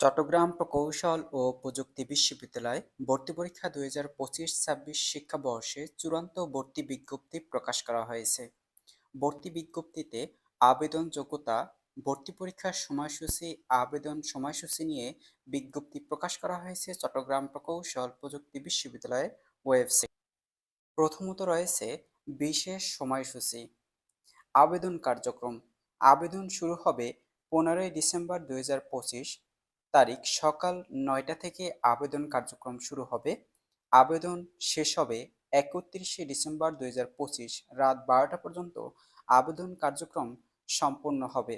চট্টগ্রাম প্রকৌশল ও প্রযুক্তি বিশ্ববিদ্যালয় ভর্তি পরীক্ষা দুই হাজার পঁচিশ ছাব্বিশ শিক্ষাবর্ষে চূড়ান্ত ভর্তি বিজ্ঞপ্তি প্রকাশ করা হয়েছে। ভর্তি বিজ্ঞপ্তিতে আবেদন যোগ্যতা ভর্তি পরীক্ষার সময়সূচি, আবেদন সময়সূচি নিয়ে বিজ্ঞপ্তি প্রকাশ করা হয়েছে চট্টগ্রাম প্রকৌশল প্রযুক্তি বিশ্ববিদ্যালয়ের ওয়েবসাইট। প্রথমত রয়েছে বিশেষ সময়সূচি, আবেদন কার্যক্রম। আবেদন শুরু হবে পনেরোই ডিসেম্বর দুই হাজার পঁচিশ তারিখ সকাল নয়টা থেকে আবেদন কার্যক্রম শুরু হবে। আবেদন শেষ হবে একত্রিশে ডিসেম্বর দুই হাজার পঁচিশ রাত বারোটা পর্যন্ত আবেদন কার্যক্রম সম্পন্ন হবে।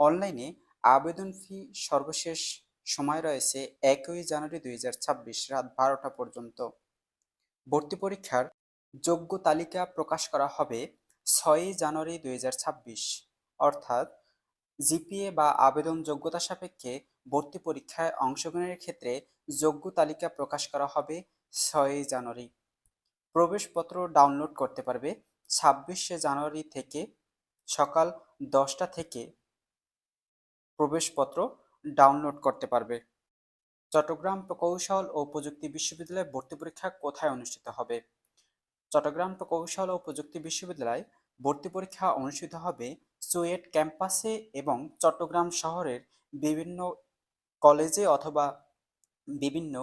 অনলাইনে আবেদন ফি সর্বশেষ সময় রয়েছে একই জানুয়ারি দুই হাজার ছাব্বিশ রাত বারোটা পর্যন্ত। ভর্তি পরীক্ষার যোগ্য তালিকা প্রকাশ করা হবে ছয়ই জানুয়ারি দুই হাজার ছাব্বিশ, অর্থাৎ জিপিএ বা আবেদন যোগ্যতা সাপেক্ষে ভর্তি পরীক্ষায় অংশগ্রহণের ক্ষেত্রে যোগ্য তালিকা প্রকাশ করা হবে ছয়ই জানুয়ারি। প্রবেশপত্র ডাউনলোড করতে পারবে ছাব্বিশে জানুয়ারি থেকে সকাল দশটা থেকে প্রবেশপত্র ডাউনলোড করতে পারবে। চট্টগ্রাম প্রকৌশল ও প্রযুক্তি বিশ্ববিদ্যালয়ে ভর্তি পরীক্ষা কোথায় অনুষ্ঠিত হবে? চট্টগ্রাম প্রকৌশল ও প্রযুক্তি বিশ্ববিদ্যালয় ভর্তি পরীক্ষা অনুষ্ঠিত হবে চুয়েট ক্যাম্পাসে এবং চট্টগ্রাম শহরের বিভিন্ন কলেজে অথবা বিভিন্ন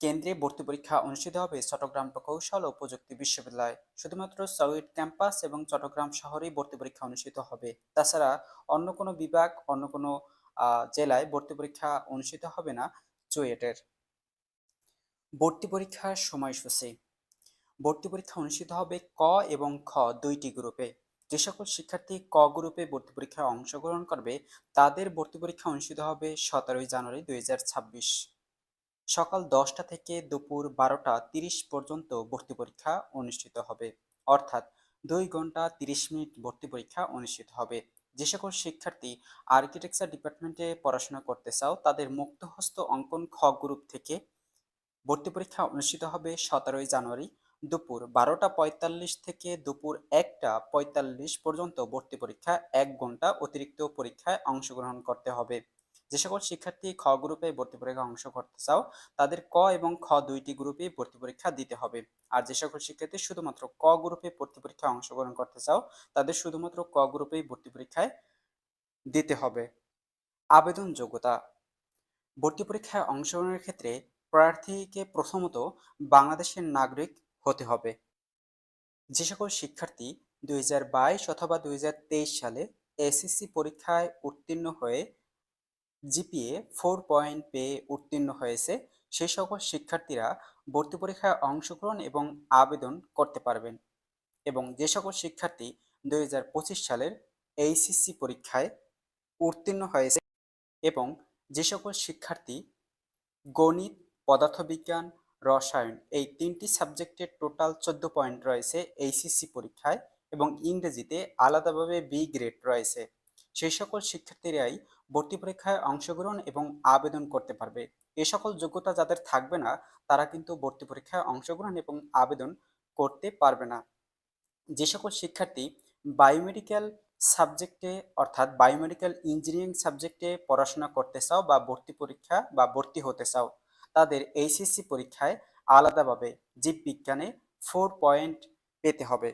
কেন্দ্রে ভর্তি পরীক্ষা অনুষ্ঠিত হবে চট্টগ্রাম প্রকৌশল ও প্রযুক্তি বিশ্ববিদ্যালয়। শুধুমাত্র চুয়েট ক্যাম্পাস এবং চট্টগ্রাম শহরেই ভর্তি পরীক্ষা অনুষ্ঠিত হবে। তাছাড়া অন্য কোনো বিভাগ, অন্য কোনো জেলায় ভর্তি পরীক্ষা অনুষ্ঠিত হবে না চুয়েটের ভর্তি পরীক্ষার সময়সূচি। ভর্তি পরীক্ষা অনুষ্ঠিত হবে ক এবং খ দুইটি গ্রুপে। যে সকল শিক্ষার্থী ক গ্রুপে ভর্তি পরীক্ষায় অংশগ্রহণ করবে, তাদের ভর্তি পরীক্ষা অনুষ্ঠিত হবে সতেরোই জানুয়ারি দুই হাজার ছাব্বিশ। সকাল দশটা থেকে দুপুর বারোটা তিরিশ পর্যন্ত ভর্তি পরীক্ষা অনুষ্ঠিত হবে। অর্থাৎ দুই ঘণ্টা তিরিশ মিনিট ভর্তি পরীক্ষা অনুষ্ঠিত হবে। যে সকল শিক্ষার্থী আর্কিটেকচার ডিপার্টমেন্টে পড়াশোনা করতে চাও, তাদের মুক্তহস্ত অঙ্কন খ গ্রুপ থেকে ভর্তি পরীক্ষা অনুষ্ঠিত হবে সতেরোই জানুয়ারি। দুপুর বারোটা পঁয়তাল্লিশ থেকে দুপুর একটা পঁয়তাল্লিশ পর্যন্ত ভর্তি পরীক্ষা, এক ঘণ্টা অতিরিক্ত পরীক্ষায় অংশগ্রহণ করতে হবে। যে সকল শিক্ষার্থী খ গ্রুপে ভর্তি পরীক্ষা অংশ করতে চাও, তাদের ক এবং খ দুইটি গ্রুপে ভর্তি পরীক্ষা দিতে হবে। আর যে সকল শিক্ষার্থী শুধুমাত্র ক গ্রুপে ভর্তি পরীক্ষায় অংশগ্রহণ করতে চাও, তাদের শুধুমাত্র ক গ্রুপেই ভর্তি পরীক্ষায় দিতে হবে। আবেদন যোগ্যতা। ভর্তি পরীক্ষায় অংশগ্রহণের ক্ষেত্রে প্রার্থীকে প্রথমত বাংলাদেশের নাগরিক হতে হবে। যে সকল শিক্ষার্থী দুই হাজার বাইশ অথবা দুই হাজার তেইশ সালে এসএসসি পরীক্ষায় উত্তীর্ণ হয়ে জিপিএ ফোর পয়েন্ট পেয়ে উত্তীর্ণ হয়েছে সেই সকল শিক্ষার্থীরা ভর্তি পরীক্ষায় অংশগ্রহণ এবং আবেদন করতে পারবেন এবং যে সকল শিক্ষার্থী দুই হাজার পঁচিশ সালের এইচএসসি পরীক্ষায় উত্তীর্ণ হয়েছে এবং যে সকল শিক্ষার্থী গণিত, পদার্থবিজ্ঞান রসায়ন। এই তিনটি সাবজেক্টের টোটাল চোদ্দ পয়েন্ট রয়েছে এইচএসসি পরীক্ষায় এবং ইংরেজিতে আলাদাভাবে বি গ্রেড রয়েছে। সেই সকল শিক্ষার্থীরাই ভর্তি পরীক্ষায় অংশগ্রহণ এবং আবেদন করতে পারবে। এ সকল যোগ্যতা যাদের থাকবে না, তারা কিন্তু ভর্তি পরীক্ষায় অংশগ্রহণ এবং আবেদন করতে পারবে না। যে সকল শিক্ষার্থী বায়োমেডিক্যাল সাবজেক্টে অর্থাৎ বায়োমেডিক্যাল ইঞ্জিনিয়ারিং সাবজেক্টে পড়াশোনা করতে চাও বা ভর্তি পরীক্ষা বা ভর্তি হতে চাও তাদের এইচএসসি পরীক্ষায় আলাদাভাবে জীববিজ্ঞানে ফোর পয়েন্ট পেতে হবে।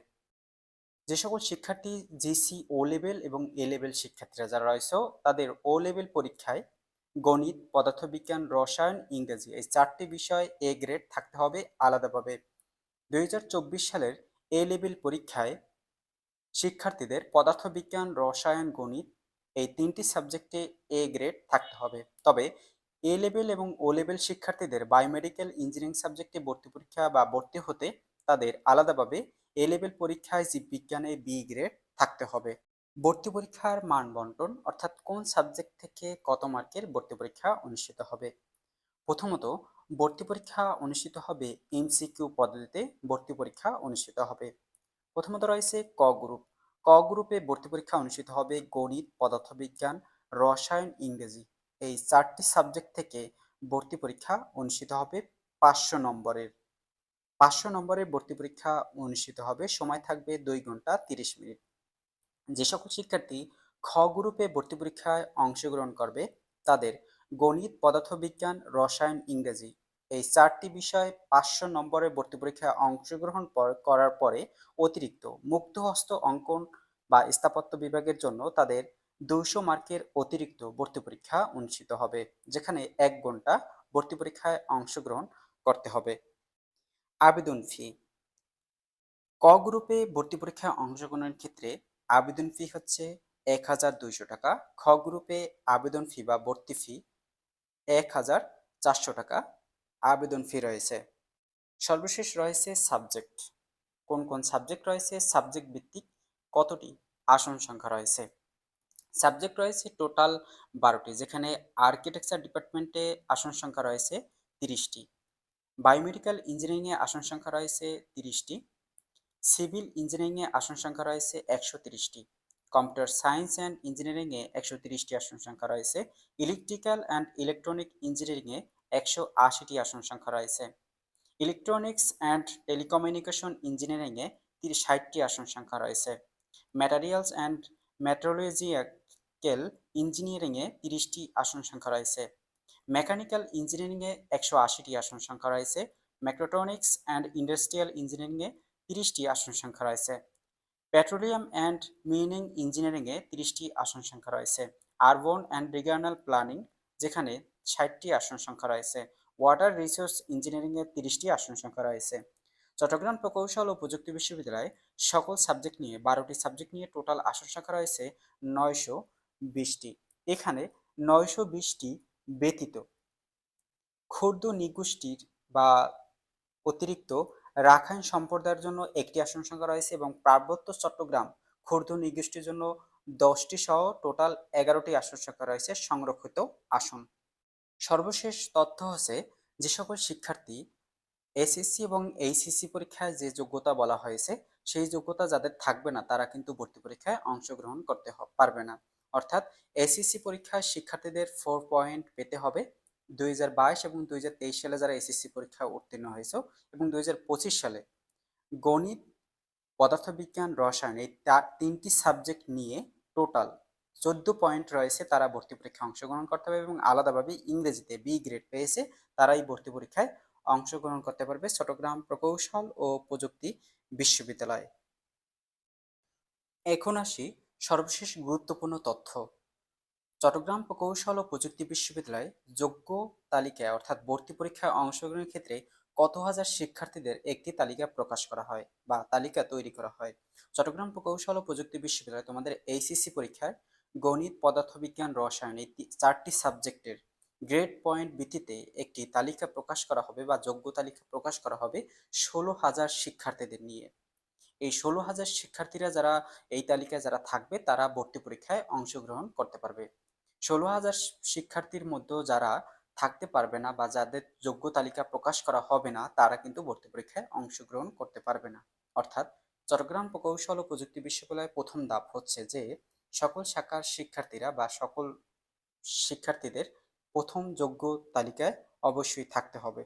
যে সকল শিক্ষার্থী জিসি ও লেভেল এবং এ লেভেল শিক্ষার্থীরা যারা রয়েছে, তাদের ও লেভেল পরীক্ষায় গণিত, পদার্থবিজ্ঞান, রসায়ন, ইংরেজি এই চারটি বিষয় এ গ্রেড থাকতে হবে আলাদাভাবে। দুই হাজার চব্বিশ সালের এ লেভেল পরীক্ষায় শিক্ষার্থীদের পদার্থবিজ্ঞান, রসায়ন, গণিত এই তিনটি সাবজেক্টে এ গ্রেড থাকতে হবে। তবে এ লেভেল এবং ও লেভেল শিক্ষার্থীদের বায়োমেডিক্যাল ইঞ্জিনিয়ারিং সাবজেক্টে ভর্তি পরীক্ষা বা ভর্তি হতে তাদের আলাদাভাবে এ লেভেল পরীক্ষায় জীববিজ্ঞানে বি গ্রেড থাকতে হবে। ভর্তি পরীক্ষার মান বন্টন, অর্থাৎ কোন সাবজেক্ট থেকে কত মার্কের ভর্তি পরীক্ষা অনুষ্ঠিত হবে। প্রথমত, ভর্তি পরীক্ষা অনুষ্ঠিত হবে এমসিকিউ পদ্ধতিতে ভর্তি পরীক্ষা অনুষ্ঠিত হবে। প্রথমত রয়েছে ক গ্রুপ ক গ্রুপে ভর্তি পরীক্ষা অনুষ্ঠিত হবে গণিত, পদার্থবিজ্ঞান, রসায়ন, ইংরেজি। এই চারটি সাবজেক্ট থেকে ভর্তি পরীক্ষা অনুষ্ঠিত হবে পাঁচশো নম্বরের। পাঁচশো নম্বরের ভর্তি পরীক্ষা অনুষ্ঠিত হবে, সময় থাকবে দুই ঘণ্টা তিরিশ মিনিট। যে সকল শিক্ষার্থী খ গ্রুপে ভর্তি পরীক্ষায় অংশগ্রহণ করবে, তাদের গণিত, পদার্থবিজ্ঞান, রসায়ন, ইংরেজি এই চারটি বিষয় পাঁচশো নম্বরের ভর্তি পরীক্ষায় অংশগ্রহণ করার পরে অতিরিক্ত মুক্তহস্ত অঙ্কন বা স্থাপত্য বিভাগের জন্য তাদের দুইশো মার্কের অতিরিক্ত ভর্তি পরীক্ষা অনুষ্ঠিত হবে, যেখানে এক ঘণ্টা ভর্তি পরীক্ষায় অংশগ্রহণ করতে হবে। আবেদন ফি ক গ্রুপে ভর্তি পরীক্ষায় অংশগ্রহণের ক্ষেত্রে আবেদন ফি হচ্ছে এক হাজার দুইশো টাকা, খ গ্রুপে আবেদন ফি বা ভর্তি ফি এক হাজার চারশো টাকা আবেদন ফি রয়েছে। সর্বশেষ রয়েছে সাবজেক্ট কোন কোন সাবজেক্ট রয়েছে? সাবজেক্ট ভিত্তিক কতটি আসন সংখ্যা রয়েছে? সাবজেক্ট রয়েছে টোটাল বারোটি, যেখানে আর্কিটেকচার ডিপার্টমেন্টে আসন সংখ্যা রয়েছে তিরিশটি বায়োমেডিক্যাল ইঞ্জিনিয়ারিংয়ে আসন সংখ্যা রয়েছে তিরিশটি সিভিল ইঞ্জিনিয়ারিংয়ে আসন সংখ্যা রয়েছে একশো তিরিশটি কম্পিউটার সায়েন্স অ্যান্ড ইঞ্জিনিয়ারিংয়ে একশো তিরিশটি আসন সংখ্যা রয়েছে ইলেকট্রিক্যাল অ্যান্ড ইলেকট্রনিক ইঞ্জিনিয়ারিংয়ে একশো আশিটি আসন সংখ্যা রয়েছে ইলেকট্রনিক্স অ্যান্ড টেলিকমিউনিকেশন ইঞ্জিনিয়ারিংয়ে ষাটটি আসন সংখ্যা রয়েছে ম্যাটারিয়ালস অ্যান্ড মেট্রোলজিক্যাল ইঞ্জিনিয়ারিংয়ে তিরিশটি আসন সংখ্যা রয়েছে। মেকানিক্যাল ইঞ্জিনিয়ারিংয়ে একশো আশিটি আসন সংখ্যা রয়েছে। মেক্রোটনিক্স অ্যান্ড ইন্ডাস্ট্রিয়াল ইঞ্জিনিয়ারিংয়ে তিরিশটি আসন সংখ্যা রয়েছে। পেট্রোলিয়াম অ্যান্ড মিনিং ইঞ্জিনিয়ারিংয়ে তিরিশটি আসন সংখ্যা রয়েছে। আরবন অ্যান্ড রিজিওনাল প্ল্যানিং, যেখানে ষাটটি আসন সংখ্যা রয়েছে। ওয়াটার রিসোর্স ইঞ্জিনিয়ারিংয়ে তিরিশটি আসন সংখ্যা রয়েছে। চট্টগ্রাম প্রকৌশল ও প্রযুক্তি বিশ্ববিদ্যালয়ে সকল সাবজেক্ট নিয়ে বারোটি সাবজেক্ট নিয়ে টোটাল আসন সংখ্যা রয়েছে নয়শো বিশটি এখানে নয়শো বিশটি ব্যতীত। ক্ষুদ্র নিগোষ্ঠীর বা অতিরিক্ত রাখাইন সম্প্রদায়ের জন্য একটি আসন সংখ্যা রয়েছে এবং পার্বত্য চট্টগ্রাম ক্ষুদ্র নিগোষ্ঠীর জন্য দশটি সহ টোটাল এগারোটি আসন সংখ্যা রয়েছে সংরক্ষিত আসন। সর্বশেষ তথ্য হচ্ছে যে সকল শিক্ষার্থী এসএসসি এবং এইচএসসি পরীক্ষায় যে যোগ্যতা বলা হয়েছে, সেই যোগ্যতা যাদের থাকবে না, তারা কিন্তু ভর্তি পরীক্ষায় অংশগ্রহণ করতে পারবে না। অর্থাৎ এসএসসি পরীক্ষায় শিক্ষার্থীদের ফোর পয়েন্ট পেতে হবে। দুই হাজার বাইশ এবং দুই হাজার তেইশ সালে যারা এসএসসি পরীক্ষায় উত্তীর্ণ হয়েছে এবং দুই হাজার পঁচিশ সালে গণিত, পদার্থবিজ্ঞান, রসায়ন এই তিনটি সাবজেক্ট নিয়ে টোটাল চোদ্দ পয়েন্ট রয়েছে তারা ভর্তি পরীক্ষায় অংশগ্রহণ করতে হবে এবং আলাদাভাবে ইংরেজিতে বি গ্রেড পেয়েছে তারাই ভর্তি পরীক্ষায় অংশগ্রহণ করতে পারবে চট্টগ্রাম প্রকৌশল ও প্রযুক্তি বিশ্ববিদ্যালয়ে। এখন আসি সর্বশেষ গুরুত্বপূর্ণ তথ্য। চট্টগ্রাম প্রকৌশল ও প্রযুক্তি বিশ্ববিদ্যালয়ে যোগ্য তালিকায়, অর্থাৎ ভর্তি পরীক্ষায় অংশগ্রহণের ক্ষেত্রে কত হাজার শিক্ষার্থীদের একটি তালিকা প্রকাশ করা হয় বা তালিকা তৈরি করা হয়? চট্টগ্রাম প্রকৌশল ও প্রযুক্তি বিশ্ববিদ্যালয় তোমাদের এইচএসসি পরীক্ষায় গণিত, পদার্থবিজ্ঞান, রসায়ন এই চারটি সাবজেক্টের গ্রেড পয়েন্ট ভিত্তিতে একটি তালিকা প্রকাশ করা হবে বা যোগ্য তালিকা প্রকাশ করা হবে ষোলো হাজার শিক্ষার্থীদের নিয়ে। এই ষোলো হাজার শিক্ষার্থীরা যারা এই তালিকায় যারা থাকবে, তারা ভর্তি পরীক্ষায় অংশগ্রহণ করতে পারবে। ষোলো হাজার শিক্ষার্থীর মধ্যে যারা থাকতে পারবে না বা যাদের যোগ্য তালিকা প্রকাশ করা হবে না, তারা কিন্তু ভর্তি পরীক্ষায় অংশগ্রহণ করতে পারবে না। অর্থাৎ চট্টগ্রাম প্রকৌশল ও প্রযুক্তি বিশ্ববিদ্যালয়ের প্রথম ধাপ হচ্ছে যে, সকল শাখার শিক্ষার্থীরা বা সকল শিক্ষার্থীদের প্রথম যোগ্য তালিকায় অবশ্যই থাকতে হবে।